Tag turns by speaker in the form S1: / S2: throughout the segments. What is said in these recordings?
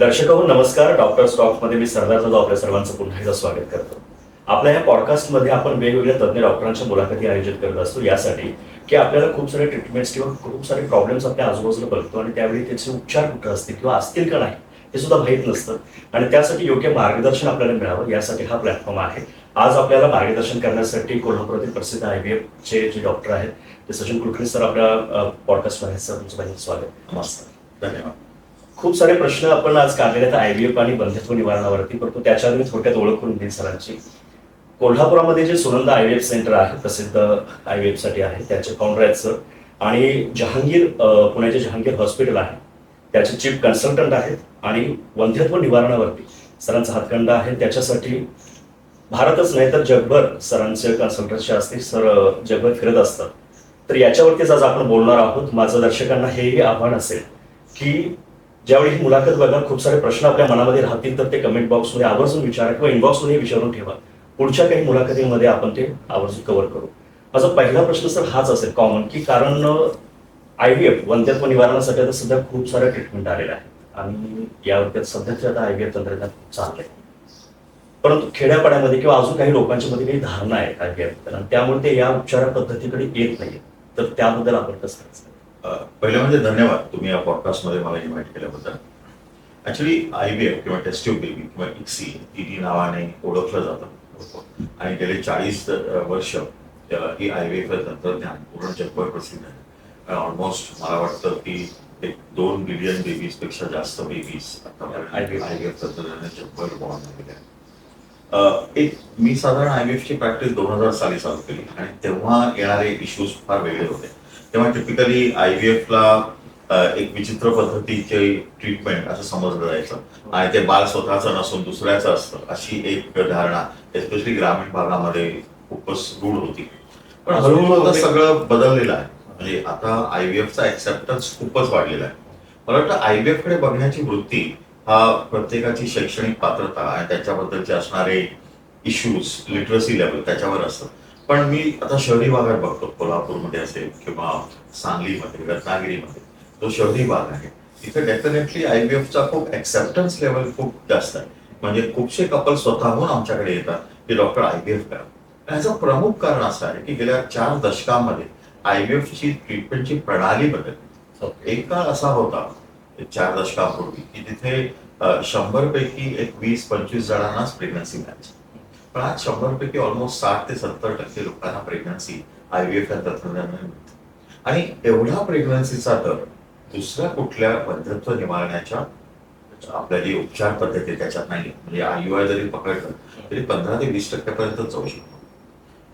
S1: दर्शक नमस्कार. डॉक्टर स्टॉक्समध्ये मी सरदार जाधव आपल्या सर्वांचं पुन्हा एकदा स्वागत करतो. आपल्या या पॉडकास्टमध्ये आपण वेगवेगळ्या तज्ज्ञ डॉक्टरांच्या मुलाखती आयोजित करत असतो. यासाठी की आपल्याला खूप सारे ट्रीटमेंट्स किंवा खूप सारे प्रॉब्लेम्स आपल्या आजूबाजूला बघतो आणि त्यावेळी त्याचे उपचार कुठं असतील किंवा असतील का नाही हे सुद्धा माहीत नसतं. आणि त्यासाठी योग्य मार्गदर्शन आपल्याला मिळावं यासाठी हा प्लॅटफॉर्म आहे. आज आपल्याला मार्गदर्शन करण्यासाठी कोल्हापुरातील प्रसिद्ध आय बी चे जे डॉक्टर आहेत ते सचिन कुलकर्णी सर आपल्या पॉडकास्टमध्ये सर तुमचं स्वागत.
S2: नमस्कार. धन्यवाद.
S1: खूप सारे प्रश्न आपण आज काढलेले आयबीएफ आणि बंधत्व निवारणावरती परंतु त्याच्यावर मी थोडक्यात ओळख करून देईन सरांची. कोल्हापुरामध्ये जे सुनंदा आयव्हीएफ सेंटर आहे प्रसिद्ध आयव्हीएफसाठी आहे त्याचे फाउंडर आहेत सर. आणि जहांगीर पुण्याचे जहांगीर हॉस्पिटल आहे. त्याचे चीफ कन्सल्टंट आहेत. आणि वंध्यत्व निवारणावरती सरांचा हातखंडा आहे. त्याच्यासाठी भारतच नाही तर जगभर सरांचे कन्सल्टंटचे असतील सर जगभर फिरत असतात. तर याच्यावरतीच आज आपण बोलणार आहोत. माझं दर्शकांना हेही आव्हान असेल की ज्यावेळी ही मुलाखत बघा खूप सारे प्रश्न आपल्या मनामध्ये राहतील तर ते कमेंट बॉक्समध्ये आवर्जून विचारा किंवा इनबॉक्समध्ये विचारून ठेवा. पुढच्या काही मुलाखतीमध्ये आपण ते आवर्जून कव्हर करू. माझा पहिला प्रश्न सर हाच असेल कॉमन की कारण आय व्ही एफ वंध्यत्व निवारणासाठी आता सध्या खूप साऱ्या ट्रीटमेंट आलेल्या आहेत. आणि यावरती सध्याचे आता आय व्ही एफ तंत्रज्ञान खूप चांगलं आहे परंतु खेड्यापाड्यामध्ये किंवा अजून काही लोकांच्या मध्ये काही धारणा आहे आय व्ही एफ त्यामुळे ते या उपचार पद्धतीकडे येत नाही तर त्याबद्दल आपण कसं करायचं?
S2: पहिलं म्हणजे धन्यवाद तुम्ही या पॉडकास्टमध्ये मला इन्व्हाइट केल्याबद्दल. ऍक्च्युली आय बी एफ किंवा टेस्ट्यूब बेबी किंवा इक्सी टी नावाने ओळखलं जातं. आणि गेले चाळीस वर्ष ही आय बी एफ तंत्रज्ञान पूर्ण जगभर प्रसिद्ध आहे. ऑलमोस्ट मला वाटतं की एक दोन बिलियन बेबीजपेक्षा जास्त बेबीज आय बी एफ तंत्रज्ञानाने जगभर बॉर्न झालेले आहेत. अ, एक मी साधारण आय बी एफची प्रॅक्टिस दोन हजार साली चालू केली. आणि तेव्हा येणारे इश्यूज फार वेगळे होते. तेव्हा टिपिकली आय व्ही एफला एक विचित्र पद्धतीचे ट्रीटमेंट असं समजलं जायचं. आणि ते बाल स्वतःचं नसून दुसऱ्याचं असतं अशी एक धारणा एस्पेशली ग्रामीण भागामध्ये खूपच रूढ होती. पण हळूहळू आता सगळं बदललेलं आहे. म्हणजे आता आय व्ही एफचा ऍक्सेप्टन्स खूपच वाढलेला आहे. मला वाटतं आय व्ही एफकडे बघण्याची वृत्ती हा प्रत्येकाची शैक्षणिक पात्रता आणि त्याच्याबद्दलचे असणारे इश्यूज लिटरसी लेवल त्याच्यावर असतं. पण मी आता शहरी भागात बघतो कोल्हापूरमध्ये असेल किंवा सांगलीमध्ये रत्नागिरीमध्ये जो शहरी भाग आहे. तिथे डेफिनेटली आय बी एफचा खूप ऍक्सेप्टन्स लेवल खूप जास्त आहे. म्हणजे खूपसे कपल स्वतःहून आमच्याकडे येतात की डॉक्टर आय बी एफ करा. ह्याचं प्रमुख कारण असं आहे की गेल्या चार दशकामध्ये आय बी एफची ट्रीटमेंटची प्रणाली बदलली. एक काळ असा होता चार दशकापूर्वी की तिथे शंभर पैकी एक वीस पंचवीस जणांनाच प्रेग्नन्सी मिळायची पण आज शंभर पैकी ऑलमोस्ट साठ ते सत्तर टक्के लोकांना प्रेग्नन्सी आय व्ही एफ या तंत्रज्ञानाने मिळते आणि एवढा प्रेग्नन्सीचा दर दुसऱ्या कुठल्या बंधत्व निवारण्याच्या आपल्या जी उपचार पद्धती त्याच्यात नाही म्हणजे आय यू आय जरी पकडलं तरी पंधरा ते वीस टक्क्यापर्यंत जाऊ शकतो.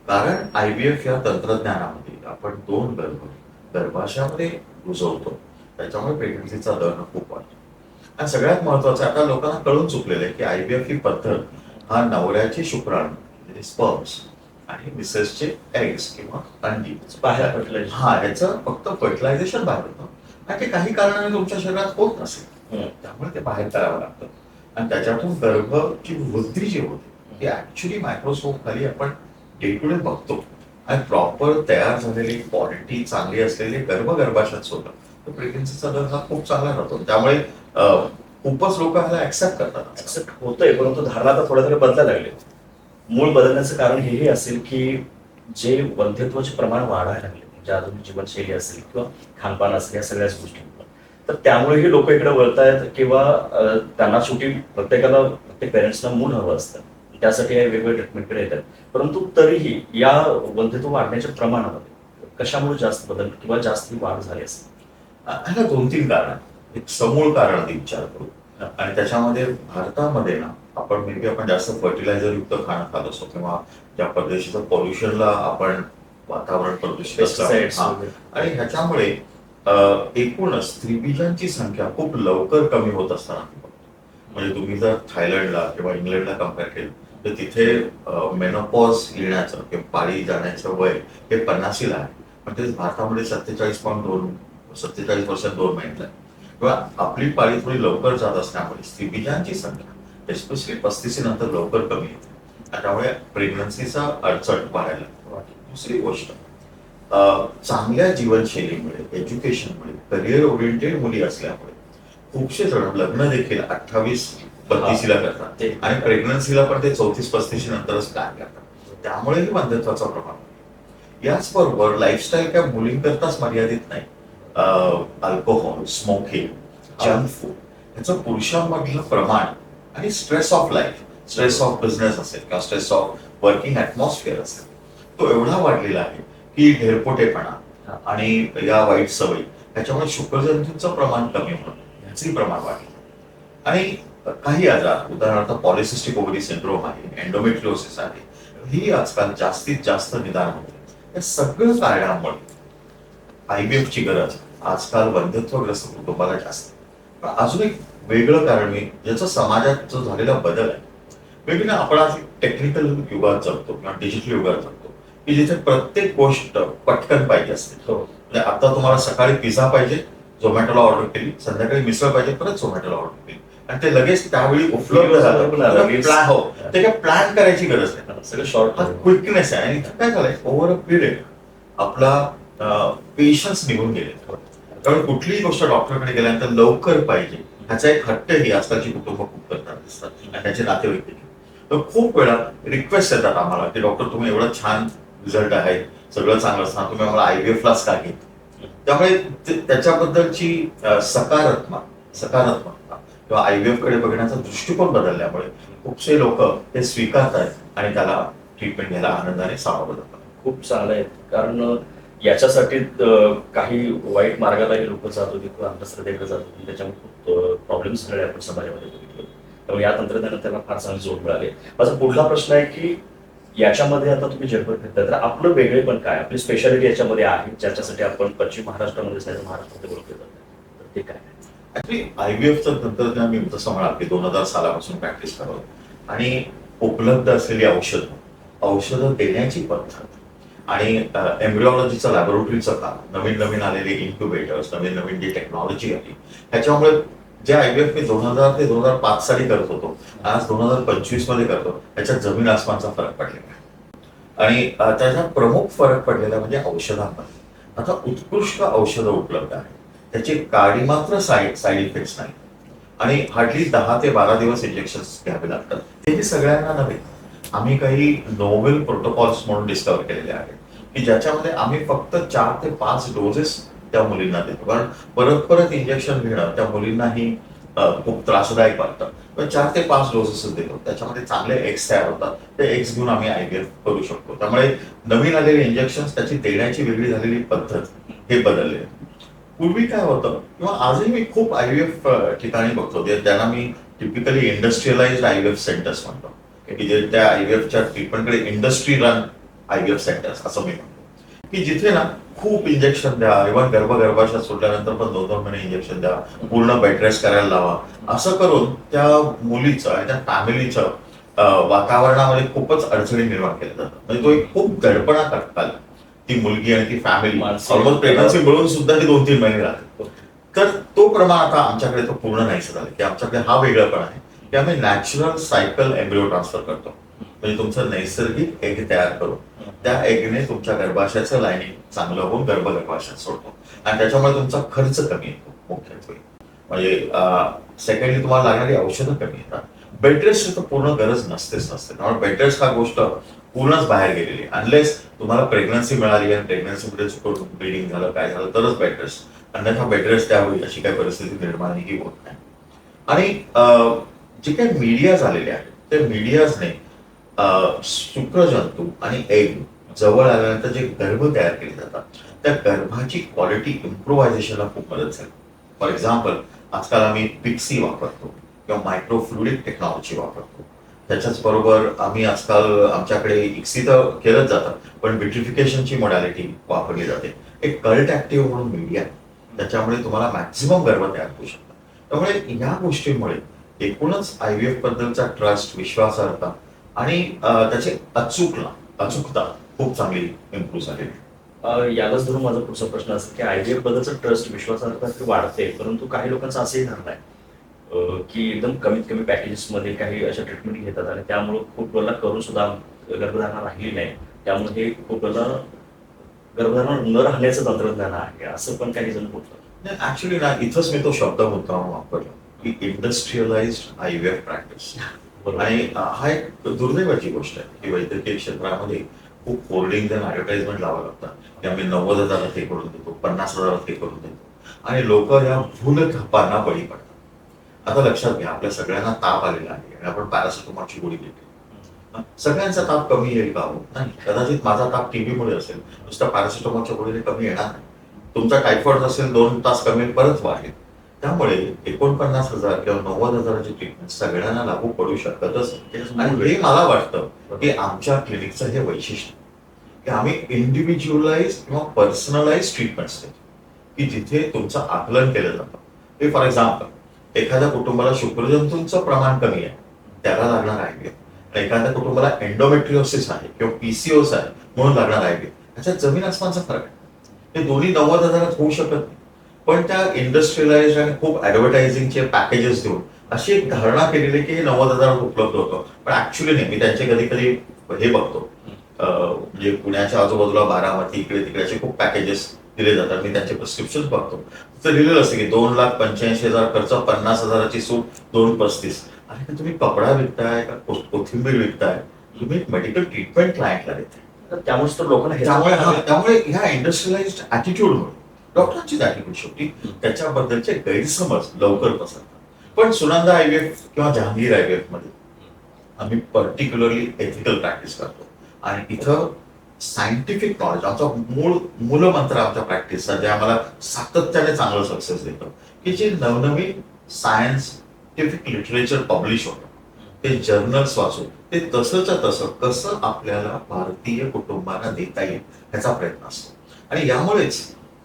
S2: कारण आय व्ही एफ या तंत्रज्ञानामध्ये आपण दोन गर्भ गर्भाशयामध्ये रुजवतो. त्याच्यामुळे प्रेग्नन्सीचा दर खूप वाढतो. आणि सगळ्यात महत्वाचं आता लोकांना कळून चुकलेलं आहे की आय बी एफ ही पद्धत हा नवऱ्याचे शुक्राणू म्हणजे स्पर्म्स आणि मिसेसचे एग्स किंवा अंडी
S1: बाहेर fertilizer.
S2: हा याचं फक्त फर्टिलायझेशन बाहेर होतं. आणि ते काही कारणाने तुमच्या शरीरात होत नसेल. त्यामुळे ते बाहेर करावं लागतं. आणि त्याच्यातून गर्भची वृद्धी जी होते ती ऍक्च्युली मायक्रोस्कोप खाली आपण डे टू डे बघतो. आणि प्रॉपर तयार झालेली क्वालिटी चांगली असलेले गर्भ गर्भाशयात होतं तर प्रेग्नन्सीचा दर हा खूप चांगला राहतो. त्यामुळे खूपच लोक ह्याला ऍक्सेप्ट करतात.
S1: ऍक्सेप्ट होतंय परंतु धारणा आता थोड्या थोड्या बदलायला लागले. मूळ बदलण्याचं कारण हेही असेल की जे वंध्यत्वाचे प्रमाण वाढायला लागले म्हणजे आधुनिक जीवनशैली असेल किंवा खानपान असेल या सगळ्याच गोष्टी तर त्यामुळेही लोक इकडे वळतायत किंवा त्यांना शेवटी प्रत्येकाला प्रत्येक पेरेंट्सना मूल हवं असतं. त्यासाठी वेगवेगळ्या ट्रीटमेंटकडे येतात. परंतु तरीही या वंध्यत्व वाढण्याच्या प्रमाणामध्ये कशामुळे जास्त बदल किंवा जास्त वाढ झाली असेल?
S2: ह्याला दोन तीन कारण. आहेत. एक समूळ कारण आधी विचार करू. आणि त्याच्यामध्ये भारतामध्ये ना आपण मे बी आपण जास्त फर्टिलायझर युक्त खाणं खात असतो किंवा ज्या पद्धतीचं पोल्युशनला आपण वातावरण प्रदूषित. आणि ह्याच्यामुळे एकूणच स्त्रीबीजांची संख्या खूप लवकर कमी होत असताना. म्हणजे तुम्ही जर थायलंडला किंवा इंग्लंडला कंपेअर केलं तर तिथे मेनोपॉज येण्याचं किंवा पाळी जाण्याचं वय हे पन्नासीला आहे. म्हणजे भारतामध्ये सत्तेचाळीस पॉईंट दोन सत्तेचाळीस वर्षात दोन महिन्यात आहे. किंवा आपली पाळी थोडी लवकर जात असल्यामुळे स्त्रीबीजांची संख्या एस्पेशली पस्तीसी नंतर लवकर कमी येते त्यामुळे प्रेग्नन्सीचा अडचण वाढायला. दुसरी गोष्ट चांगल्या जीवनशैलीमुळे एज्युकेशनमुळे करिअर ओरिएंटेड मुली असल्यामुळे खूपशे जण लग्न देखील अठ्ठावीस बत्तीसीला करतात
S1: ते-
S2: आणि प्रेग्नन्सीला पण ते चौतीस पस्तीस नंतरच प्लॅन करतात त्यामुळेही बंधत्वाचा प्रभाव. याचबरोबर लाईफस्टाईल काय मुलींकरताच मर्यादित नाही अल्कोहोल स्मोकिंग जंक फूड याचं पुरुषांमधलं प्रमाण आणि stress of life stress of business असेल किंवा स्ट्रेस ऑफ वर्किंग ऍटमॉस्फिअर असेल तो एवढा वाढलेला आहे की ढेरपोटेपणा आणि या वाईट सवयी त्याच्यामुळे शुक्रजंतूंचं प्रमाण कमी होणं याचंही प्रमाण वाढलं. आणि काही आजार उदाहरणार्थ पॉलिसिस्टिक ओव्हरी सिंड्रोम आहे एन्डोमेट्रिओसिस आहे ही आजकाल जास्तीत जास्त निदान होते. या सगळं कारणामुळे IVF ची गरज आजकाल बंधत्वग्रस्त कुटुंबाला जास्त. पण अजून एक वेगळं कारण मी ज्याचा समाजात जो झालेला बदल आहे वेगळं आपण आज टेक्निकल युगात जगतो किंवा डिजिटल युगात जगतो की जिथे प्रत्येक गोष्ट पटकन पाहिजे असते.
S1: हो.
S2: म्हणजे आता तुम्हाला सकाळी पिझ्झा पाहिजे झोमॅटोला ऑर्डर केली संध्याकाळी मिसळ पाहिजे परत झोमॅटोला ऑर्डर केली. आणि ते लगेच त्यावेळी उपलब्ध झालं. Plan- हो. ते काय प्लॅन करायची गरज नाही.
S1: सगळं शॉर्ट
S2: हा क्विकनेस आहे. आणि काय झालंय? ओव्हर अ पिरियड आपला पेशन्स निघून गेले कारण कुठलीही गोष्ट डॉक्टरकडे गेल्यानंतर लवकर पाहिजे. ह्याचा एक हट्टही आजकालची कुटुंब खूप करतात दिसतात. त्याचे नातेवाईक देखील. तर खूप वेळा रिक्वेस्ट येतात आम्हाला की डॉक्टर तुम्ही एवढं छान रिझल्ट आहे सगळं चांगलं असताना तुम्ही आम्हाला आयव्हीएफ एफलाच का घेत? त्यामुळे ते- त्याच्याबद्दलची सकारात्मक सकारात्मकता किंवा आयव्हीएफकडे बघण्याचा दृष्टिकोन बदलल्यामुळे खूपसे लोक ते स्वीकारतात आणि त्याला ट्रीटमेंट घ्यायला आनंदाने सामोरं जातात.
S1: खूप चांगलं आहे कारण याच्यासाठी काही वाईट मार्गालाही लोक जात होती किंवा अंधश्रद्धेकडे जात होती. त्याच्यामुळे खूप प्रॉब्लेम्स झाले आपण समाजामध्ये बघितले. त्यामुळे या तंत्रज्ञानात त्यांना फार चांगली जोड मिळाली. माझा पुढला प्रश्न आहे की याच्यामध्ये आता तुम्ही जगभर फिरता तर आपलं वेगळे पण काय? आपली स्पेशालिटी याच्यामध्ये आहे ज्याच्यासाठी आपण पश्चिम महाराष्ट्रामध्ये नाही तर महाराष्ट्रामध्ये ओळखले जातो तर ते काय?
S2: ऍक्च्युली आयव्हीएफचं तंत्रज्ञान मी जसं म्हणाल की दोन हजार सालापासून प्रॅक्टिस करत आणि उपलब्ध असलेली औषधं औषधं देण्याची पद्धत आणि एम्ब्रिओलॉजीचं लॅबोरेटरीचं काम नवीन नवीन आलेले इन्क्युबेटर्स नवीन नवीन जी टेक्नॉलॉजी आली ह्याच्यामुळे जे आय बी एफ मी दोन हजार ते दोन हजार पाच साली करत होतो आज दोन हजार पंचवीसमध्ये करतो त्याच्यात जमीन आसमानचा फरक पडलेला आहे. आणि त्याचा त्याच्यात प्रमुख फरक पडलेला म्हणजे औषधांमध्ये. आता उत्कृष्ट औषधं उपलब्ध आहेत. त्याची काडी मात्र साईड साईड इफेक्ट्स नाही. आणि हार्डली दहा ते बारा दिवस इंजेक्शन घ्यावे लागतात. तेही सगळ्यांना नव्हे आम्ही काही नोवेल प्रोटोकॉल्स म्हणून डिस्कवर केलेले आहेत. की ज्याच्यामध्ये आम्ही फक्त चार ते पाच डोजेस त्या मुलींना देतो. कारण परत परत इंजेक्शन घेणं त्या मुलींनाही खूप त्रासदायक वाटतं. पण चार ते पाच डोसेस देतो. त्याच्यामध्ये चांगले एक्स तयार होतात. ते एक्स घेऊन आम्ही आयव्हीएफ करू शकतो. त्यामुळे नवीन आलेले इंजेक्शन त्याची देण्याची वेगळी झालेली पद्धत हे बदलले. पूर्वी काय होतं किंवा आजही मी खूप आयव्हीएफ ठिकाणी बघतो ते- त्यांना मी टिपिकली इंडस्ट्रियलाइज आयव्हीएफ सेंटर्स म्हणतो. की जे त्या आयव्हीएफच्या ट्रीटमेंटकडे इंडस्ट्री रन आयव्हीएफ सेंटर्स असं मी म्हणतो. की जिथे ना खूप इंजेक्शन द्या इव्हन गर्भ गर्भाशयात सुटल्यानंतर पण दोन दोन महिने इंजेक्शन द्या पूर्ण बेड रेस्ट करायला लावा. असं करून त्या मुलीचं आणि त्या फॅमिलीचं वातावरणामध्ये खूपच अडचणी निर्माण केल्या जातात. म्हणजे तो एक खूप गडपणा करतात ती मुलगी आणि ती फॅमिली ऑलमोस्ट प्रेग्नन्सी मिळून सुद्धा ती दोन तीन महिने राहते तर तो प्रमाण आता आमच्याकडे तो पूर्ण नाहीसा झाला. की आमच्याकडे हा वेगळापण आहे. की आम्ही नॅचरल सायकल एम्ब्रिओ ट्रान्सफर करतो. म्हणजे तुमचं नैसर्गिक एग तयार करून त्या एगने तुमच्या गर्भाशयाचं लाईनिंग चांगलं होऊन गर्भ गर्भाशयात सोडतो. आणि त्याच्यामुळे तुमचा खर्च कमी येतो मुख्यत्वे. म्हणजे सेकंडली तुम्हाला लागणारी औषधं कमी येतात. बेडरेस्ट तर पूर्ण गरज नसतेच नसते. त्यामुळे बेडरेस्ट हा गोष्ट पूर्णच बाहेर गेलेली अनलेस तुम्हाला प्रेग्नन्सी मिळाली आणि प्रेग्नन्सीमध्ये चुकून ब्लिडिंग झालं काय झालं तरच बेडरेस्ट अन्यथा बेडरेस्ट त्यावेळी अशी काही परिस्थिती निर्माणही होत नाही. आणि जे काही मीडिया झालेले आहेत ते मीडियाजने शुक्रजंतू आणि एग जवळ आल्यानंतर जे गर्भ तयार केले जातात त्या गर्भाची क्वालिटी इम्प्रोव्हायझेशनला खूप मदत झाली. फॉर एक्झाम्पल आजकाल आम्ही पिक्सी वापरतो किंवा मायक्रोफ्लुडिक टेक्नॉलॉजी वापरतो. त्याच्याच बरोबर आम्ही आजकाल आमच्याकडे इक्सी तर केलंच जातं पण विट्रिफिकेशनची मॉडॅलिटी वापरली जाते. एक कल्ट ऍक्टिव्ह म्हणून मीडिया त्याच्यामुळे तुम्हाला मॅक्झिमम गर्भ तयार होऊ शकतात. त्यामुळे या गोष्टीमुळे एकूणच आयव्हीएफ बद्दलचा ट्रस्ट विश्वासार्हता आणि त्याची अचूकला अचूकता खूप चांगली इम्प्रूव्ह झालेली.
S1: यालाच धरून माझा पुढचा प्रश्न असेल की आयव्हीएफ बद्दलचं ट्रस्ट विश्वासार्हता वाढते परंतु काही लोकांचं असंही धारणा आहे. की एकदम कमीत कमी पॅकेजेस मध्ये काही अशा ट्रीटमेंट घेतात आणि त्यामुळे खूप वेळेला करून सुद्धा गर्भधारणा राहिली नाही. त्यामुळे हे खूप वेळेला गर्भधारण न राहण्याचं तंत्रज्ञान आहे असं पण काही जण बोलतात.
S2: ऍक्च्युली ना इथंच मी तो शब्द मुद्दाम वापरला की industrialize I V F practice आणि हा एक दुर्दैवाची गोष्ट आहे की वैद्यकीय क्षेत्रामध्ये खूप होर्डिंग आणि ऍडव्हर्टाइजमेंट लावावं लागतात. की आम्ही नव्वद हजारात हे करून देतो पन्नास हजारात हे करून देतो. आणि लोक या भूल थापांना बळी पडतात. आता लक्षात घ्या आपल्या सगळ्यांना ताप आलेला आहे आणि आपण पॅरासिटामॉलची गोळी देतो सगळ्यांचा ताप कमी येईल का हो? नाही. कदाचित माझा ताप टीबीमुळे असेल. नुसतं पॅरासिटामॉलच्या गोळीने कमी येणार नाही. तुमचा टायफॉइड असेल दोन तास कमी परत वाढेल. त्यामुळे एकोणपन्नास हजार किंवा नव्वद हजाराची ट्रीटमेंट सगळ्यांना लागू पडू शकतच. आणि हे मला वाटतं की आमच्या क्लिनिकचं हे वैशिष्ट्य की आम्ही इंडिव्हिज्युअलाइज किंवा पर्सनलाइज ट्रीटमेंट्स देतो. की जिथे तुमचं आकलन केलं जातं. हे फॉर एक्झाम्पल एखाद्या कुटुंबाला शुक्रजंतूंचं प्रमाण कमी आहे त्याला लागणार आहे एखाद्या कुटुंबाला एन्डोमेट्रिओसिस आहे किंवा पीसीओस आहे म्हणून लागणार आहे ह्याच्यात जमीन आसमानचा फरक आहे. हे दोन्ही नव्वद हजारात होऊ शकत नाही. पण त्या इंडस्ट्रियलाइज आणि खूप ऍडव्हर्टायझिंगचे पॅकेजेस देऊन अशी एक धारणा केलेली की नव्वद हजारात उपलब्ध होतं. पण ऍक्च्युली नाही. मी त्यांचे कधी कधी हे बघतो. म्हणजे पुण्याच्या आजूबाजूला बारामती इकडे तिकडेचे खूप पॅकेजेस दिले जातात. मी त्यांचे प्रिस्क्रिप्शन बघतो. तर लिहिलेलं असतं की दोन लाख पंच्याऐंशी हजार खर्च पन्नास हजाराची सूट दोन पस्तीस. आणि तुम्ही कपडा विकताय का? कोथिंबीर विकताय? तुम्ही मेडिकल ट्रीटमेंट क्लायंटला देताय.
S1: तर त्यामुळेच तर लोकांना
S2: त्यामुळे हा- त्यामुळे ह्या इंडस्ट्रियलाइज्ड डॉक्टरांची डॉक्टरांचीच शेवटी त्याच्याबद्दलचे गैरसमज लवकर पसरतात. पण सुनंदा आयव्हीएफ किंवा जहांगीर आयव्हीएफमध्ये आम्ही पर्टिक्युलरली एथिकल प्रॅक्टिस करतो. आणि इथं सायंटिफिक नॉलेज आमचा मूळ मूलमंत्र आमच्या प्रॅक्टिसचा जे आम्हाला सातत्याने चांगलं सक्सेस देतं की जे नवनवीन सायन्टिफिक लिटरेचर पब्लिश होतं. ते जर्नल्स वाचून ते तसंच्या तसं कसं आपल्याला भारतीय कुटुंबांना देता येईल ह्याचा प्रयत्न असतो. आणि यामुळेच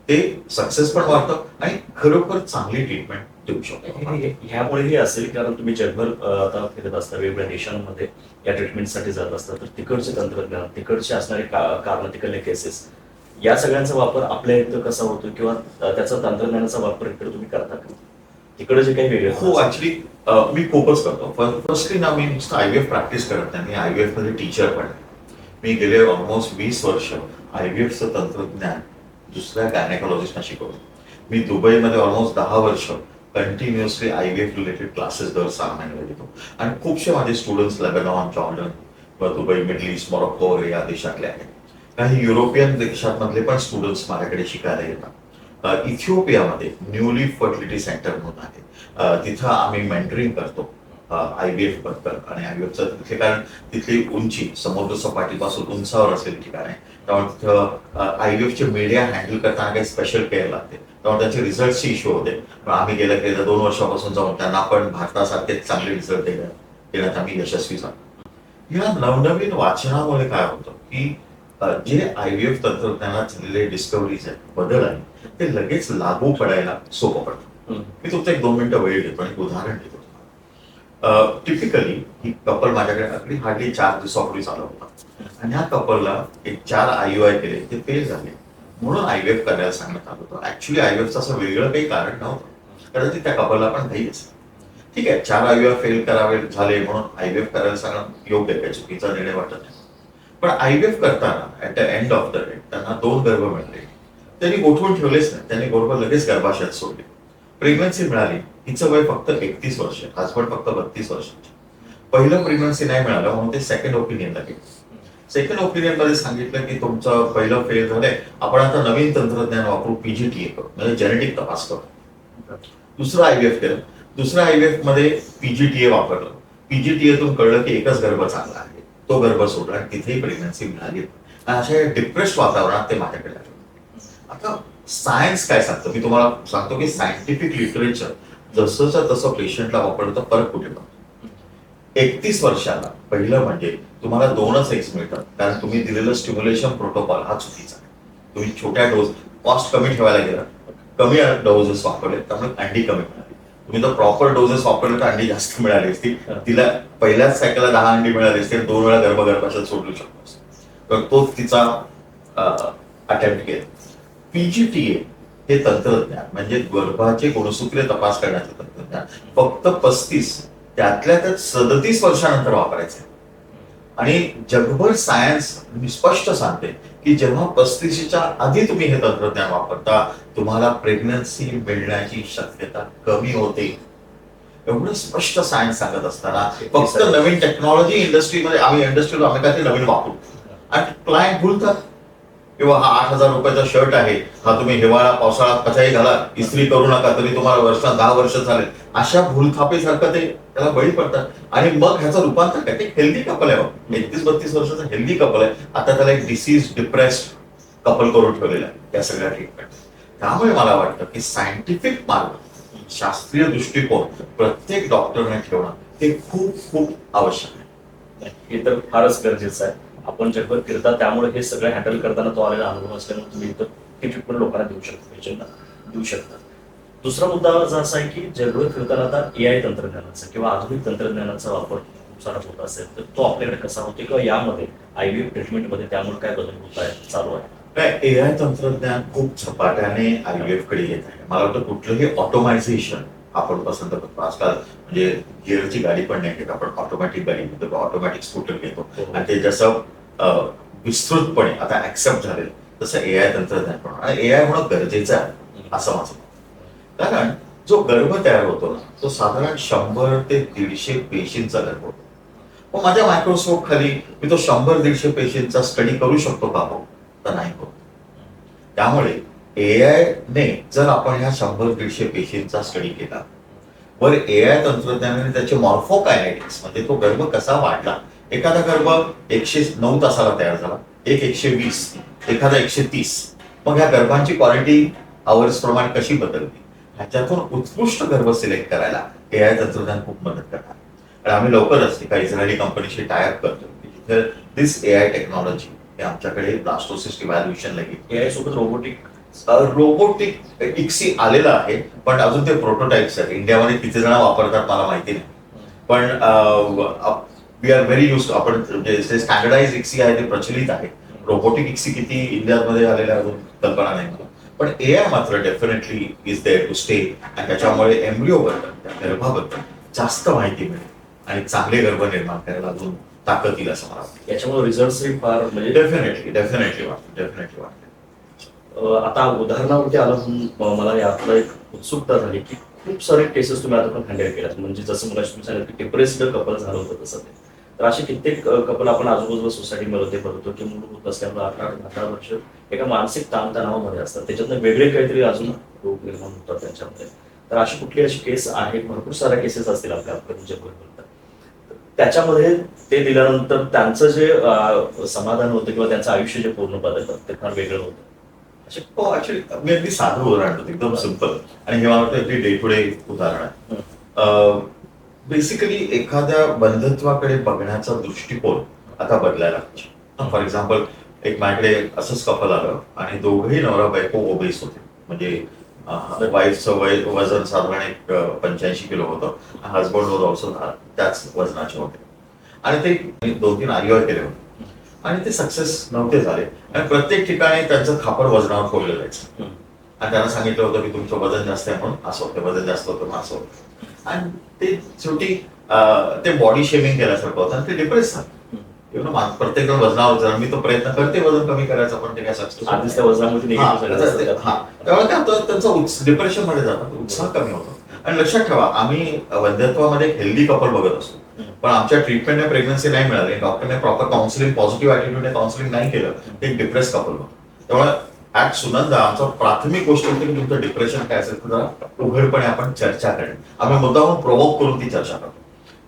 S2: ते सक्सेस पण वाढतं आणि खरोखर चांगली ट्रीटमेंट देऊ शकतो.
S1: ह्यामुळे हे असेल कारण तुम्ही जगभर आता फिरत असता वेगवेगळ्या देशांमध्ये या ट्रीटमेंटसाठी जात असता तर तिकडचे तंत्रज्ञान तिकडचे असणारे कारण तिकडले केसेस या सगळ्यांचा वापर आपल्या इथं कसा होतो किंवा त्याचा तंत्रज्ञानाचा वापर इकडे तुम्ही करता का? तिकडे जे काही वेगळे
S2: हो ऍक्च्युली मी खूपच करतो. फर्स्टली ना मी नुसतं आयव्हीएफ प्रॅक्टिस करत नाही. मी आयव्हीएफमध्ये टीचर पण आहे. मी गेले ऑलमोस्ट वीस वर्ष आयव्हीएफचं तंत्रज्ञान दुसऱ्या गायनेकॉलॉजिस्टना शिकवलं. मी दुबईमध्ये ऑलमोस्ट दहा वर्ष कंटिन्युअसली आयव्हीएफ रिलेटेड क्लासेस दर सहा महिन्याला घेतो. आणि खूपशे माझे स्टुडंट्स लेबनॉन जॉर्डन किंवा दुबई मिडल ईस्ट मॉरोको वगैरे या देशातले आहेत. काही युरोपियन देशांमधले पण स्टुडंट्स माझ्याकडे शिकायला येतात. इथिओपियामध्ये न्यूली फर्टिलिटी सेंटर म्हणून आहे. तिथं आम्ही मेंटरिंग करतो. आय बी एफबद्दल आणि आय बी एफचं तिथे कारण तिथली उंची समुद्र सपाटीपासून उंचावर असलेली ठिकाण आहे. त्यामुळे तिथं आय बी एफचे मीडिया हँडल करताना काही स्पेशल केअर लागते. त्यामुळे त्यांचे रिझल्टचे इश्यू होते. पण आम्ही गेल्या गेल्या दोन वर्षापासून जाऊन त्यांना पण भारतासारखेच चांगले रिझल्ट देण्यात देण्यात आम्ही यशस्वी झालो. या नवनवीन वाचनामुळे काय होतं की जे आय व्ही एफ तंत्रज्ञानात झालेले डिस्कवरीज आहेत बदल आहे ते लगेच लागू पडायला सोपं पडतं. मी तुमचं एक दोन मिनिटं वेळ देतो आणि उदाहरण देतो. टिपिकली ही कपल माझ्याकडे अगदी हार्डली चार दिवसापूर्वी चालू होता. आणि ह्या कपलला एक चार आय यू आय केले ते फेल झाले. म्हणून आयव्हीएफ करायला सांगण्यात आलं होतं. ऍक्च्युली आयव्हीएफचं असं वेगळं काही कारण नव्हतं. कदाचित त्या कपलला पण घाई असेल ठीक आहे चार आयव्हीएफ फेल करावे झाले म्हणून आयव्हीएफ करायला सांगणं योग्य आहे चुकीचा निर्णय वाटत नाही. पण आयव्हीएफ करताना at the end of the day त्यांना दोन गर्भ मिळाले. त्यांनी गोठवून ठेवलेच नाही. त्यांनी गर्भ लगेच गर्भाशयात सोडले. प्रेग्नन्सी मिळाली. हिचं वय फक्त एकतीस वर्ष. हजबंड फक्त बत्तीस वर्षांची पहिलं प्रेग्नन्सी नाही मिळालं म्हणून ते सेकंड ओपिनियनला गेले. सेकंड ओपिनियनमध्ये सांगितलं की तुमचं पहिलं फेल झालंय. आपण आता नवीन तंत्रज्ञान वापरू पीजीटीए म्हणजे जेनेटिक तपास करतो दुसरं आयव्हीएफ केलं. दुसऱ्या आयव्हीएफमध्ये पीजीटीए वापरलं. पीजीटीएतून कळलं की एकच गर्भ चांगला आहे. तो गर्भ सोडला तिथेही प्रेग्नन्सी मिळाली. आणि अशा डिप्रेस्ड वातावरणात ते माझ्याकडे आले आता सायन्स काय सांगतं? मी तुम्हाला सांगतो की सायंटिफिक लिटरेचर जसंच्या तसं पेशंटला वापरलं तर फरक कुठे पडतो? एकतीस वर्षाला पहिलं म्हणजे तुम्हाला दोनच एक्स मिळतात. कारण तुम्ही दिलेलं स्टिम्युलेशन प्रोटोकॉल हा चुकीचा आहे. तुम्ही छोट्या डोस कॉस्ट कमी ठेवायला गेला कमी डोजेस वापरले त्यामुळे अंडी कमी मिळाली. तुम्ही जर प्रॉपर डोजेस वापरले तर अंडी जास्त मिळाली असती. तिला पहिल्याच सायकलला दहा अंडी मिळाली असती दोन वेळा गर्भगर्भाशात सोडू शकतो तर तोच तिचा अटेम्प्ट केला. पीजीटीए हे तंत्रज्ञान म्हणजे गर्भाचे गुणसूत्रे तपास करण्याचं तंत्रज्ञान फक्त पस्तीस त्यातल्या त्यात सदतीस वर्षानंतर वापरायचे आणि जगभर सायन्स स्पष्ट सांगते की जेव्हा पस्तीसच्या आधी तुम्ही हे तंत्रज्ञान वापरता तुम्हाला प्रेग्नन्सी मिळण्याची शक्यता कमी होते. एवढं स्पष्ट सायन्स सांगत असताना फक्त नवीन टेक्नॉलॉजी इंडस्ट्रीमध्ये आम्ही इंडस्ट्रीला आम्ही काहीतरी नवीन वापरू. आणि क्लायंट भूलतात. किंवा हा आठ हजार रुपयाचा शर्ट आहे हा तुम्ही हिवाळा पावसाळा कसाही घाला इस्त्री करू नका तरी तुम्हाला वर्ष दहा वर्ष झाले अशा भूलथापेसारखं ते त्याला बळी पडतात. आणि मग ह्याचं रूपांतर काय ते हेल्दी कपल आहे हो. एकतीस बत्तीस वर्षाचं हेल्दी कपल आहे. आता त्याला एक डिसीज डिप्रेस्ड कपल करून ठेवलेला आहे. या सगळ्या ट्रीटमेंट त्यामुळे मला वाटतं की सायंटिफिक मार्ग शास्त्रीय दृष्टिकोन प्रत्येक डॉक्टरने ठेवणं हे खूप खूप आवश्यक आहे.
S1: हे तर फारच गरजेचं आहे. आपण जगभर फिरता त्यामुळे हे सगळं हँडल करताना तो आलेला अनुभव असल्यामुळे तुम्ही इथं किती पण लोकांना देऊ शकता पेशंटना देऊ शकता. दुसरा मुद्दा जो असा आहे की जगभर फिरताना आता ए आय तंत्रज्ञानाचा किंवा आधुनिक तंत्रज्ञानाचा वापर खूप सारा होत असेल तर तो आपल्याकडे कसा होतो किंवा यामध्ये आयव्हीएफ ट्रीटमेंटमध्ये त्यामुळे काय बदल होत आहे चालू आहे?
S2: काय ए आय तंत्रज्ञान खूप झपाट्याने आयव्हीएफकडे येत आहे. मला वाटतं कुठलंही ऑटोमायझेशन आपण पसंत करतो. आजकाल म्हणजे गिअरची गाडी पण नाही घेत आपण ऑटोमॅटिक गाडी घेतो ऑटोमॅटिक स्कूटर घेतो. आणि ते जसं विस्तृतपणे आता ऍक्सेप्ट झालेलं तसं ए आय तंत्रज्ञान पण. आणि ए आय होणं गरजेचं आहे असं माझं. कारण जो गर्भ तयार होतो ना तो साधारण शंभर ते दीडशे पेशींचा गर्भ होतो. मग माझ्या मायक्रोस्कोप खाली मी तो शंभर दीडशे पेशींचा स्टडी करू शकतो का हो तर नाही होत. त्यामुळे ए आयने जर आपण ह्या शंभर दीडशे पेशींचा स्टडी केला वर ए आय तंत्रज्ञानाने त्याचे मॉर्फोकायनेटिक्स म्हणजे तो गर्भ कसा वाढला? एखादा गर्भ एकशे नऊ तासाला तयार झाला एक एकशे वीस एखादा एकशे तीस. मग ह्या गर्भांची क्वालिटी आवर्स प्रमाण कशी बदलली? ह्याच्यातून उत्कृष्ट गर्भ सिलेक्ट करायला ए आय तंत्रज्ञान खूप मदत करणार. आणि आम्ही लवकरच एका इस्रायली कंपनीशी टायअप करतो जिथे दिस ए आय टेक्नॉलॉजी हे आमच्याकडे ब्लास्टोसिस इव्हॅल्युएशनला घेतो.
S1: ए आय सोबत रोबोटिक
S2: रोबोटिक इक्सी आलेलं आहे पण अजून ते प्रोटोटाईप्स आहेत. इंडियामध्ये किती जण वापरतात मला माहिती नाही. पण वी आर व्हेरी युज आपण जे स्टँडर्डाइज इक्सी आहे ते प्रचलित आहे. रोबोटिक इक्सी किती इंडियामध्ये आलेल्या अजून कल्पना नाही. मला पण ए आय मात्र definitely is there to stay आणि त्याच्यामुळे एम्ब्रिओ बद्दल त्या गर्भाबद्दल जास्त माहिती मिळेल. आणि चांगले गर्भ निर्माण करायला अजून ताकद येईल असं मला वाटतं.
S1: याच्यामुळे रिझल्ट फार म्हणजे
S2: डेफिनेटली डेफिनेटली वाटतं डेफिनेटली वाटतं.
S1: आता उदाहरणावरती आलं म्हणून मला यातलं एक उत्सुकता झाली की खूप सारे केसेस तुम्ही आता पण हँडल केल्यात. म्हणजे जसं मला तुम्ही सांगितलं की डिप्रेस्ड कपल झालं होतं तसं ते. तर असे कित्येक कपल आपण आजूबाजूला सोसायटीमध्ये बघतो की मूलभूत असल्यामुळे अठरा अठरा वर्ष एका मानसिक ताणतणावामध्ये असतात. त्याच्यातनं वेगळे काहीतरी अजून रोग निर्माण होतात त्यांच्यामध्ये. तर अशी कुठली अशी केस आहे? भरपूर साऱ्या केसेस असतील आपल्या अपघाती त्याच्यामध्ये ते दिल्यानंतर त्यांचं जे समाधान होतं किंवा त्यांचं आयुष्य जे पूर्ण बदलतं ते फार वेगळं होतं.
S2: ऍक्च्युली मी अगदी साधं उदाहरण एकदम सिंपल आणि हे मला वाटतं अगदी डे टू डे उदाहरण आहे बेसिकली एखाद्या बंधत्वाकडे बघण्याचा दृष्टिकोन आता बदलायला पाहिजे. फॉर एक्झाम्पल एक माझ्याकडे असंच कपल आलं आणि दोघेही नवरा बायको ओबेस होते. म्हणजे वाईफचं वय वजन साधारण एक पंच्याऐंशी किलो होतं हजबंड ऑल्सो त्याच वजनाचे होते. आणि ते दोन तीन आर्यवर केले होते. आणि ते सक्सेस नव्हते झाले. आणि प्रत्येक ठिकाणी त्यांचं खापर वजनावर फोडलं जायचं. आणि त्यांना सांगितलं होतं की तुमचं वजन जास्त आहे म्हणून असं होतं वजन जास्त होतं म्हणून असं होतं. आणि ते शेवटी ते बॉडी शेमिंग केल्यासारखं होतं आणि ते डिप्रेस झालं. प्रत्येक जण वजनावर जर मी तो प्रयत्न करते वजन कमी करायचा पण ते काय सक्सेस
S1: वजनामध्ये.
S2: त्यामुळे त्यांचा डिप्रेशनमध्ये जातात उत्साह कमी होतो. आणि लक्षात ठेवा आम्ही वैद्यत्वामध्ये एक हेल्दी कपल बघत असतो. पण आमच्या ट्रीटमेंटने प्रेग्नन्सी नाही मिळाली डॉक्टरने प्रॉपर काउन्सिलिंग पॉझिटिव्ह ऍटिट्यूडने काउन्सिलिंग नाही केलं ते डिप्रेस कपल बघतो त्यामुळे ऍट सुनंदा आमचा प्राथमिक गोष्ट होती की तुमचं डिप्रेशन काय असेल तर जरा उघडपणे आपण चर्चा करणे आम्ही मुद्दामून प्रोवोक करून ती चर्चा करतो.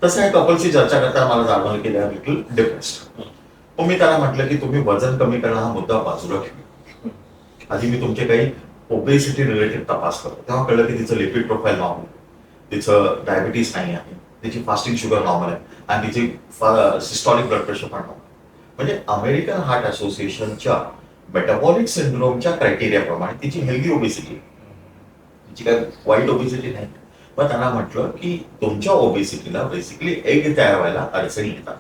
S2: तसं या कपलची चर्चा करताना मला जाणवलं की त्या लिटल डिप्रेस्ड मग मी त्याला म्हटलं की तुम्ही वजन कमी करणं हा मुद्दा बाजूला ठेवा. आधी मी तुमचे काही ओबेसिटी रिलेटेड तपास करतो. तेव्हा कळलं की तिचं लिपिड प्रोफाईल नॉर्मल तिचं डायबिटीस नाही आहे. तिची फास्टिंग शुगर नॉर्मल आहे. आणि तिची सिस्टॉलिक ब्लड प्रेशर पण नॉर्मल म्हणजे अमेरिकन हार्ट असोसिएशनच्या मेटाबॉलिक सिंड्रोमच्या क्रायटेरियाप्रमाणे तिची हेल्दी ओबेसिटी तिची काय वाईट ओबेसिटी नाही. मग त्यांना म्हटलं की तुमच्या ओबेसिटीला बेसिकली एग तयार व्हायला अडचणी येतात.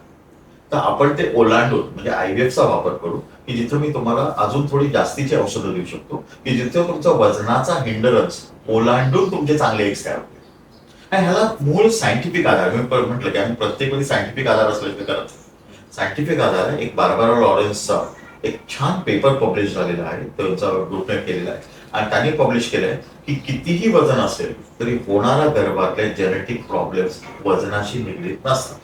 S2: तर आपण ते ओलांडून म्हणजे आयव्हीएफचा वापर करू की जिथं मी तुम्हाला अजून थोडी जास्तीची औषधं देऊ शकतो की जिथं तुमचा वजनाचा हिंडरन्स ओलांडून तुमचे चांगले एक्स तयार होते आणि ह्याला मूळ सायंटिफिक आधार मी म्हटलं की आम्ही प्रत्येक वेळी सायंटिफिक आधार असल्याचं करत सायंटिफिक आधार एक बारबारा लॉरेन्सचा एक छान पेपर पब्लिश झालेला आहे त्यांचा ग्रुपने केलेला आहे. आणि त्यांनी पब्लिश केलंय की कितीही वजन असेल तरी होणारा गर्भातले जेनेटिक प्रॉब्लेम्स वजनाशी निगडीत नसतात.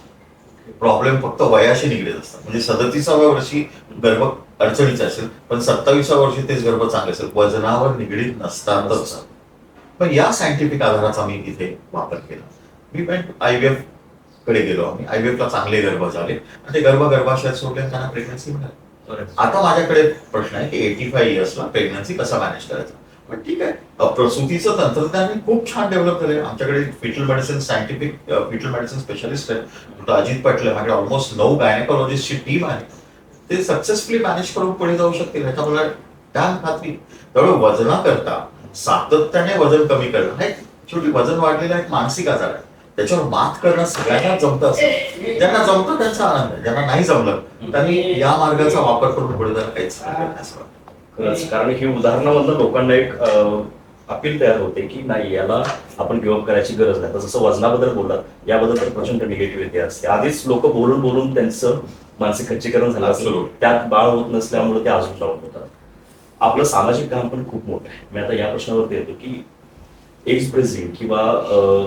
S2: प्रॉब्लेम फक्त वयाशी निगडीत असतात. म्हणजे सदतीसाव्या वर्षी गर्भ अडचणीचा असेल पण सत्तावीसा वर्षी तेच गर्भ चांगले असेल वजनावर निगडीत नसतातच. पण या सायंटिफिक आधाराचा मी इथे वापर केला. मी पण आयव्हीएफकडे गेलो आम्ही. आय व्ही एफला चांगले गर्भ झाले. आणि ते गर्भ गर्भाशयात सोडले त्यांना प्रेग्नन्सी मिळाली आता माझ्याकडे प्रश्न आहे की एटी फाईव्ह इयर्सला प्रेग्नन्सी कसा मॅनेज करायचा? पण ठीक आहे. प्रसूतीचं तंत्रज्ञान खूप छान डेव्हलप झाले आमच्याकडे fetal medicine scientific fetal medicine specialist आहे. अजित पाटील माझ्याकडे ऑलमोस्ट नऊ गायनेकॉलॉजिस्टची टीम आहे. ते सक्सेसफुली मॅनेज करून पुढे जाऊ शकतील. ह्याच्या मला त्या खात्री. त्यामुळे वजना करता सातत्याने वजन कमी करणं हा एक शेवटी वजन वाढलेला एक मानसिक आजार आहे. त्याच्यावर मात करणं सगळ्यांना जमतं असतं ज्यांना जमतं त्यांचा आनंद आहे. ज्यांना नाही जमलं त्यांनी या मार्गाचा वापर करून पुढे जाणं काहीच
S1: खरंच कारण हे उदाहरणामधलं लोकांना एक अपील तयार होते की नाही याला आपण गिव्हअप करायची गरज नाही. जसं वजनाबद्दल बोललात याबद्दल तर प्रचंड निगेटिव्हिटी असते आधीच लोक बोलून बोलून त्यांचं मानसिक खच्चीकरण झालं
S2: Absolutely.
S1: त्यात बाळ होत नसल्यामुळे ते अजून लावून होतात. आपलं सामाजिक काम पण खूप मोठं आहे. मी आता या प्रश्नावरती येतो की ब्रेझिंग किंवा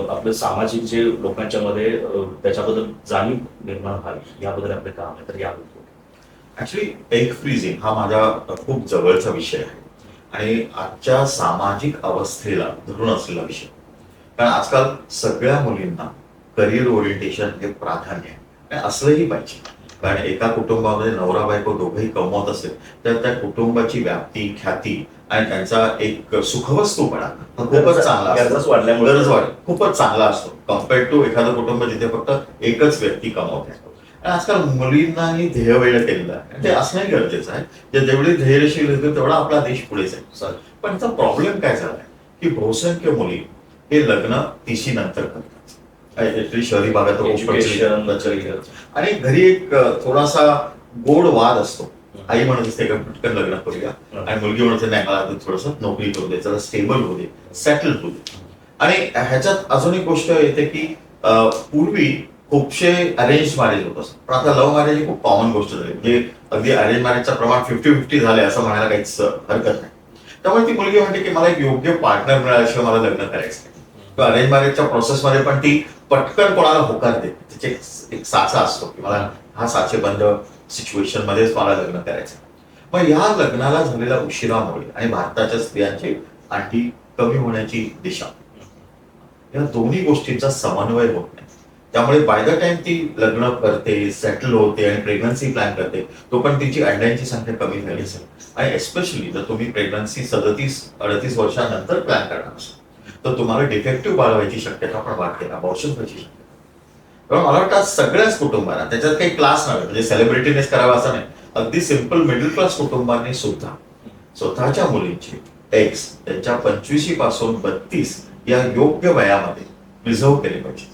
S1: आपलं सामाजिक जे लोकांच्या मध्ये त्याच्याबद्दल जाणीव निर्माण व्हावी याबद्दल आपलं काम आहे. तर याबद्दल
S2: ऍक्च्युली एग फ्रीजिंग हा माझा खूप जवळचा विषय आहे. आणि आजच्या सामाजिक अवस्थेला धरून असलेला विषय. कारण आजकाल सगळ्या मुलींना करिअर ओरिएंटेशन हे प्राधान्य आहे. असलंही पाहिजे. कारण एका कुटुंबामध्ये नवरा बायको दोघंही कमवत असेल तर त्या कुटुंबाची व्याप्ती ख्याती आणि त्यांचा एक सुखवस्तूपणा हा खूपच चांगला
S1: वाढल्यामुळे.
S2: गरज वाढ खूपच चांगला असतो. कम्पेअर्ड टू एखादं कुटुंब जिथे फक्त एकच व्यक्ती कमवते आणि आजकाल मुलींनाही ध्येय वेळ केलेलं आहे. ते असणंही गरजेचं आहे. जे जेवढी ध्येयशील होते तेवढा आपला देश पुढे जाईल. पण त्याचा प्रॉब्लेम काय झालाय? की बहुसंख्य मुली हे लग्न तिशी नंतर करतात. शहरी भागात. आणि घरी एक थोडासा गोड वाद असतो. आई म्हणत असते का पटकन लग्न करूया. आणि मुलगी म्हणते नाही मला थोडस नोकरी करू दे जरा स्टेबल होऊ दे सेटल होऊ दे. आणि ह्याच्यात अजून एक गोष्ट येते की पूर्वी खूपशे अरेंज मॅरेज होत असत. पण आता लव्ह मॅरेज ही खूप कॉमन गोष्ट झाली. म्हणजे अगदी अरेंज मॅरेजचं प्रमाण फिफ्टी फिफ्टी झाले असं म्हणायला काहीच हरकत नाही. त्यामुळे ती मुलगी म्हणते की मला एक योग्य पार्टनर मिळाल्याशिवाय मला लग्न करायचं नाही किंवा अरेंज मॅरेजच्या प्रोसेसमध्ये पण ती पटकन कोणाला होकार देते. त्याचे एक- साचा असतो की मला हा साचेबंद सिच्युएशन मध्येच मला लग्न करायचं मग या लग्नाला झालेला उशिरामुळे आणि भारताच्या स्त्रियांची आणखी कमी होण्याची दिशा. या दोन्ही गोष्टींचा समन्वय होत नाही. त्यामुळे बाय द टाइम ती लग्न करते सेटल होते आणि प्रेग्नन्सी प्लॅन करते तो पण तिची अंड्यांची संख्या कमी झाली असेल. आणि एस्पेशली जर तुम्ही प्रेग्नन्सी सदतीस अडतीस वर्षानंतर प्लॅन करणार असाल. तर तुम्हाला डिफेक्टिव्ह बाळ व्हायची शक्यता पण वाटते अबॉर्शन व्हायची शक्यता. कारण मला वाटतं सगळ्याच कुटुंबांना त्याच्यात काही क्लास नव्हे म्हणजे सेलिब्रिटीनेच करावा असं नाही. अगदी सिंपल मिडल क्लास कुटुंबांनी सुद्धा स्वतःच्या मुलींची एग्स त्यांच्या पंचवीशी पासून बत्तीस या योग्य वयामध्ये प्रिझर्व केले पाहिजे.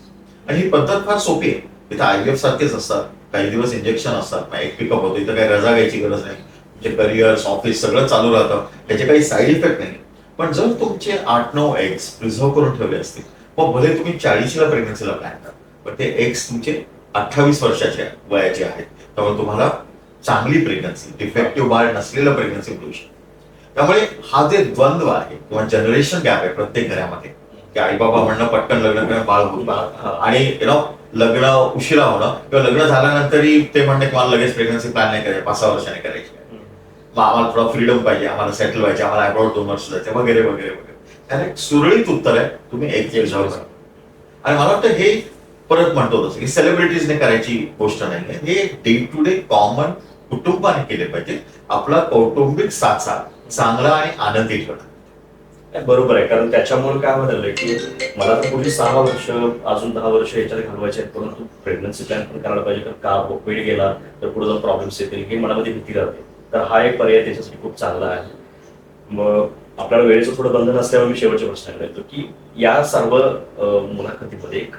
S2: आणि ही पद्धत फार सोपी आहे. इथं एफ सारखेच असतात काही दिवस इंजेक्शन असतात एक पिकअप होतो इथं काही रजा घ्यायची गरज नाही. म्हणजे करिअर्स ऑफिस सगळं चालू राहतं त्याचे काही साईड इफेक्ट नाही पण जर तुमचे आठ नऊ एग्स प्रिझर्व करून ठेवले असतील मग भले तुम्ही चाळीसला प्रेग्नन्सीला प्लॅन करा पण ते एग्स तुमचे अठ्ठावीस वर्षाचे वयाचे आहेत. त्यामुळे तुम्हाला चांगली प्रेग्नन्सी डिफेक्टिव्ह बाळ नसलेलं प्रेग्नन्सी मिळू शकते. त्यामुळे हा जे द्वंद्व आहे किंवा जनरेशन गॅप आहे प्रत्येक घरामध्ये की आई बाबा म्हणणं पटकन लग्न करणं बाळ होत बाळ आणि युनो लग्न उशिरा होणं किंवा लग्न झाल्यानंतरही ते म्हणणे की मला लगेच प्रेग्नन्सी प्लॅन नाही करायची पाच सहा वर्षाने करायची. मग आम्हाला थोडा फ्रीडम पाहिजे आम्हाला सेटल व्हायचे आम्हाला अब्रॉड दोन वर्ष जायचे वगैरे वगैरे वगैरे. त्याला एक सुरळीत उत्तर आहे तुम्ही एक एक्झाम आणि मला वाटतं हे परत म्हणतो तसं की सेलिब्रिटीजने करायची गोष्ट नाही हे डे टू डे कॉमन कुटुंबाने केले पाहिजे. आपला कौटुंबिक साचा चांगला आणि आनंदी ठेवणं.
S1: बरोबर आहे कारण त्याच्यामुळे काय बदललंय की मला तर पुढची सहा वर्ष अजून दहा वर्ष याच्यात घालवायचे आहेत परंतु प्रेग्नन्सी प्लॅन पण करायला पाहिजे कारण का हो, वेळ गेला तर पुढे जाऊन प्रॉब्लेम्स येतील हे मनामध्ये भीती राहते. तर हा एक पर्याय त्याच्यासाठी खूप चांगला आहे. मग आपल्याला वेळेचं थोडं बंधन असल्यामुळे मी शेवटच्या प्रश्नाकडे येतो की या सर्व मुलाखतीमध्ये एक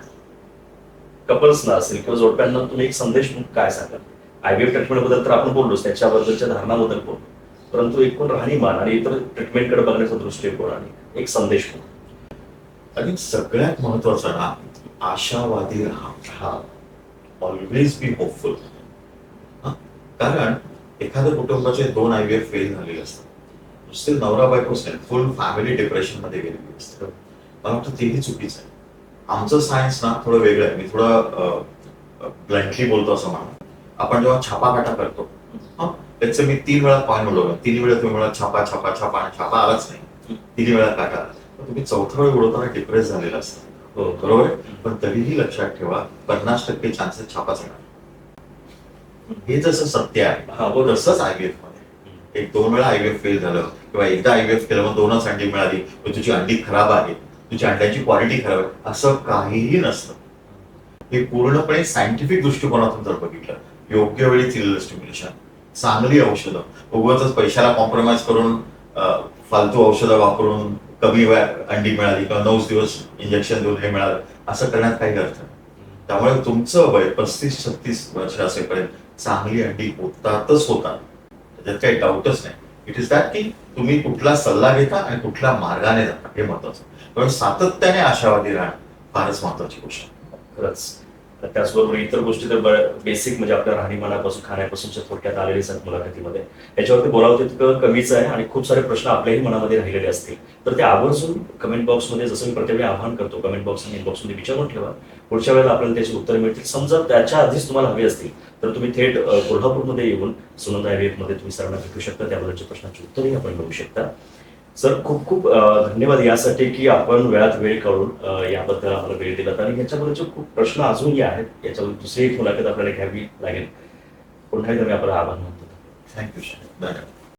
S1: कपल्सना असेल किंवा जोडप्यांना तुम्ही एक संदेश म्हणून काय सांगाल? आयव्हीएफ ट्रीटमेंटबद्दल तर आपण बोललोच त्याच्याबद्दलच्या धारणाबद्दल बोललो परंतु एकूण राहणीमान आणि इतर ट्रीटमेंटकडे बघण्याचा दृष्टिकोन आणि एक संदेश म्हणून
S2: आणि सगळ्यात महत्वाचं ना आशावादी राहा ऑलवेज बी होपफुल कारण एखाद्या कुटुंबाचे दोन आय व्ही एफ फेल झालेले असतात. नुसते नवरा बायको नाही फुल फॅमिली डिप्रेशनमध्ये गेलेली असते मला वाटतं तेही चुकीचं आहे. आमचं सायन्स ना थोडं वेगळं आहे. मी थोडं ब्लंटली बोलतो असं म्हणा. आपण जेव्हा छापा काटा करतो त्याचं मी तीन वेळा कॉइन उडवलं तीन वेळा तुम्ही मला छापा छापा छापा आणि छापा आलाच नाही. तीन वेळा काटा आला. तर तुम्ही चौथ्या वेळ उडवताना डिप्रेस झालेला असता.
S1: हो
S2: बरोबर पण तरीही लक्षात ठेवा पन्नास टक्के चान्सेस छापाच येणार हे जसं सत्य आहे
S1: हा
S2: तसंच आयव्हीएफमध्ये. एक दोन वेळा आयव्हीएफ फेल झालं किंवा एकदा आयव्हीएफ केलं मग दोनच अंडी मिळाली पण तुझी अंडी खराब आहे तुझ्या अंड्याची क्वालिटी खराब आहे असं काहीही नसतं. हे पूर्णपणे सायंटिफिक दृष्टिकोनातून जर बघितलं योग्य वेळी दिलेलं स्टिम्युलेशन चांगली औषधं उगाच पैशाला कॉम्प्रोमाइज करून फालतू औषधं वापरून कमी अंडी मिळाली किंवा नऊ दिवस इंजेक्शन देऊन हे मिळालं असं करण्यात काही अर्थ नाही. त्यामुळे तुमचं वय पस्तीस छत्तीस वर्ष असेपर्यंत चांगली अंडी होतातच होतात. त्याच्यात काही डाऊटच नाही. इट इज दॅट की तुम्ही कुठला सल्ला घेता आणि कुठल्या मार्गाने जाता हे महत्वाचं पण सातत्याने आशावादी राहणं फारच महत्वाची गोष्ट
S1: खरंच. त्याचबरोबर इतर गोष्टी तर बेसिक म्हणजे आपल्या राहणीमानापासून खाण्यापासूनच्या थोडक्यात आलेलीच आहेत मुलाखतीमध्ये. याच्यावरती बोलावं तितकं कमीच आहे आणि खूप सारे प्रश्न आपल्याही मनामध्ये राहिलेले असतील. तर ते आवर्जून कमेंट बॉक्समध्ये जसं मी प्रत्येक वेळी आवाहन करतो कमेंट बॉक्स आणि इनबॉक्समध्ये विचारून ठेवा. पुढच्या वेळेला आपल्याला त्याची उत्तर मिळतील. समजा त्याच्या आधीच तुम्हाला हवी असतील तर तुम्ही थेट कोल्हापूरमध्ये येऊन सुनंदा वेबमध्ये तुम्ही सरांना भेटू शकता. त्याबद्दलच्या प्रश्नाची उत्तरही आपण मिळू शकता. सर खूप खूप धन्यवाद यासाठी की आपण वेळात वेळ काढून याबद्दल आम्हाला वेळ दिलात. आणि याच्याबद्दलचे खूप प्रश्न अजूनही आहेत. याच्यावर दुसरी एक मुलाखत आपल्याला घ्यावी लागेल. पुन्हा एकदा मी आपला आभार मानतो.
S2: थँक्यू धन्यवाद.